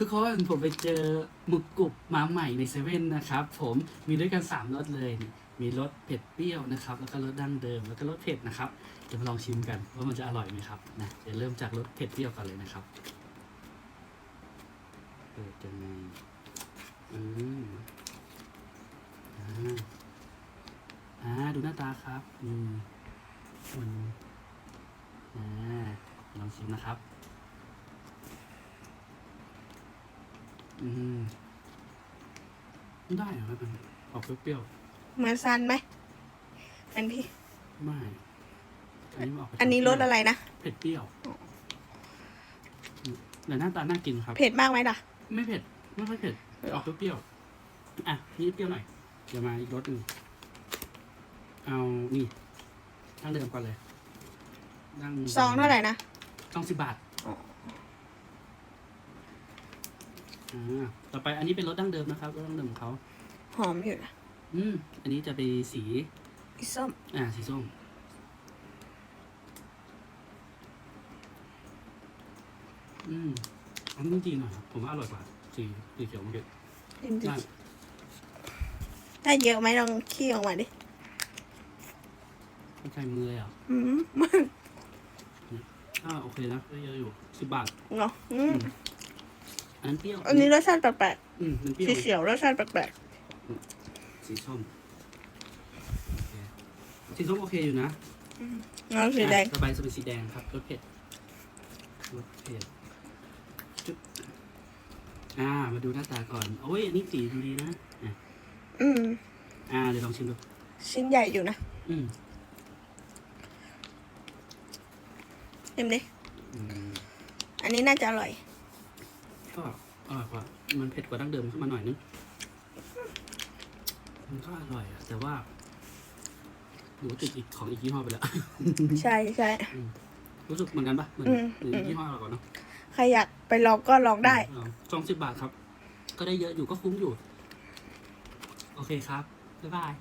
ทุกคนผมไปเจอหมึกกรุบมาใหม่ในเซเว่นนะครับ ผมมีด้วยกัน3รสเลยนี่มีรสเผ็ดเปรี้ยวนะครับ แล้วก็รสดั้งเดิม แล้วก็รสเผ็ดนะครับเดี๋ยวมาลองชิมกันว่ามันจะอร่อยไหมครับนะเดี๋ยวเริ่มจากรสเผ็ดเปรี้ยวก่อนเลยนะครับเปิดยังไงอืมอ่าอ่าดูหน้าตาครับอืมมันอ่าลองชิมนะครับ อืมได้เหรอครับมันออกเปรี้ยวเหมือนซันไหมอันพี่ ๆไม่อันนี้มันออกไปอันนี้รสอะไรนะ เผ็ดเปรี้ยวแต่หน้าตาน่ากินครับ เผ็ดมากไหมล่ะ ไม่เผ็ด ไม่ค่อยเผ็ดออกเปรี้ยวๆอะนี่เปรี้ยวหน่อยเดี๋ยวมาอีกรสหนึ่งเอานี่ตั้งเดิมก่อนเลยตั้งซองเท่าไหร่นะซองสิบบาท อ๋ออ่าต่อไปอันนี้เป็นรสดั้งเดิมนะครับรสดั้งเดิมของเขาหอมอยู่นะอืมอันนี้จะเป็นสี อีส้มอ่าสีส้ม อืมอันนี้จริงๆหน่อยครับผมว่าอร่อยกว่าสีสีเขียวมันเผ็ดจริงได้ๆถ้าเยอะไหมลองขี้ออกมาดิไม่ใช่มือเลยเหรอะอืม อ่าโอเคนะได้เยอะอยู่สิบบาท เนาะอืมอั นนั้นเปรี้ยวอันนี้รสชาติแปลกอืมมันเปๆรี้ยวสีเขียวรสชาติแปลกสีส้มโอเคสีส้มโอเคอยู่นะๆแล้วสีแดงอะต่อไปจะเป็นสีแดงครับรสเผ็ดรสเผ็ดจุ๊บอ่า มาดูหน้าตาก่อนโอ้ยอันนี้สีดูดีนะอะอืมอ่าเดี๋ยวลองชิมดู ชิ้นใหญ่อยู่นะอืมเห็นดิอืมอันนี้น่าจะอร่อย ก็อร่อยกว่ามันเผ็ดกว่าดั้งเดิมขึ้นมาหน่อยนึง มันก็อร่อยอะแต่ว่าหนูติดอีกของอีกยี่ห้อไปแล้ว ใช่ใช่รู้สึกเหมือนกันปะเหมือนอืมหรืออีกยี่ห้ออร่อยกว่าเนอะใครอยากไปลองก็ลองได้สองสิบบาทครับ ก็ได้เยอะอยู่ก็คุ้มอยู่ โอเคครับ บ๊ายบาย